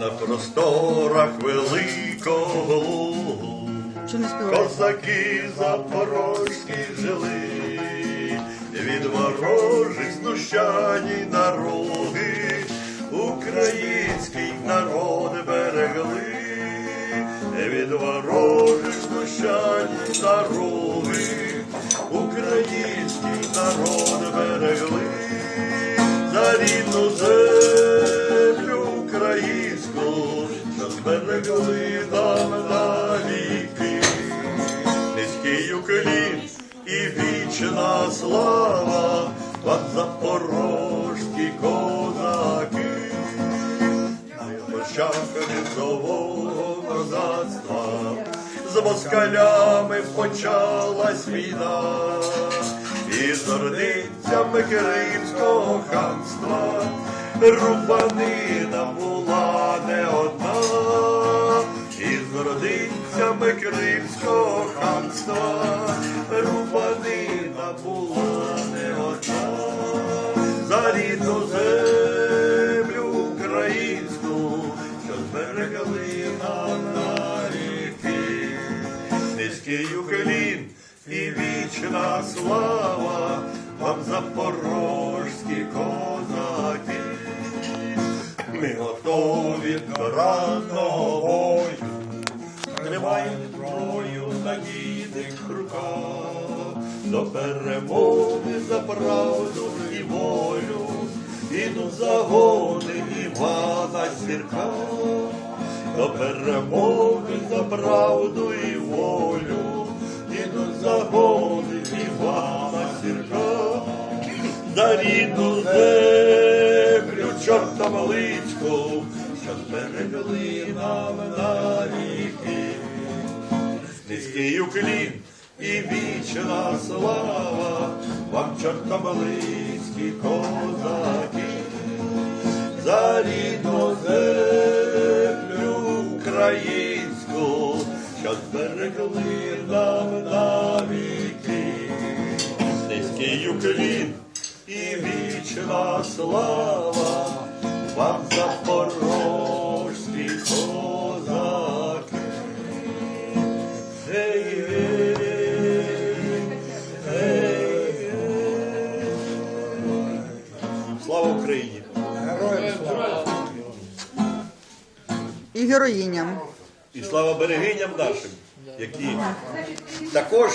На просторах великого козаки запорозькі жили, від ворожих знущань і від ворожих знущань і наруги український народ берегли, за рідну землю українську, що зберегли нам навіки. Низький уклін і вічна слава вам запорожські козаки. На очах лісового козацтва. З москалями почалась війна, і з ординцями Кримського ханства рубанина була не одна, і з родинцями Кримського ханства рубанина була не одна, за рідну землю що зберегли нам навіки. Низький уклін і вічна слава вам запорожські козаки. Ми готові до ранного бою, тримаємо зброю надійних руках, до перемоги за правду і волю, ідуть загони Івана Сірка, до перемоги за правду і волю, ідуть загони Івана Сірка, за рідну землю чорта малицьку, що зберегли нам навіки. Низький уклін і вічна слава вам чорнобилицькі козаки, за рідну зберегли нам навіки. Низький уклін і вічна слава вам запорожські козаки. Гей, гей, гей, гей. Слава Україні! І героїням. І слава берегиням нашим, які також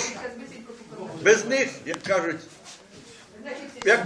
без них, як кажуть, як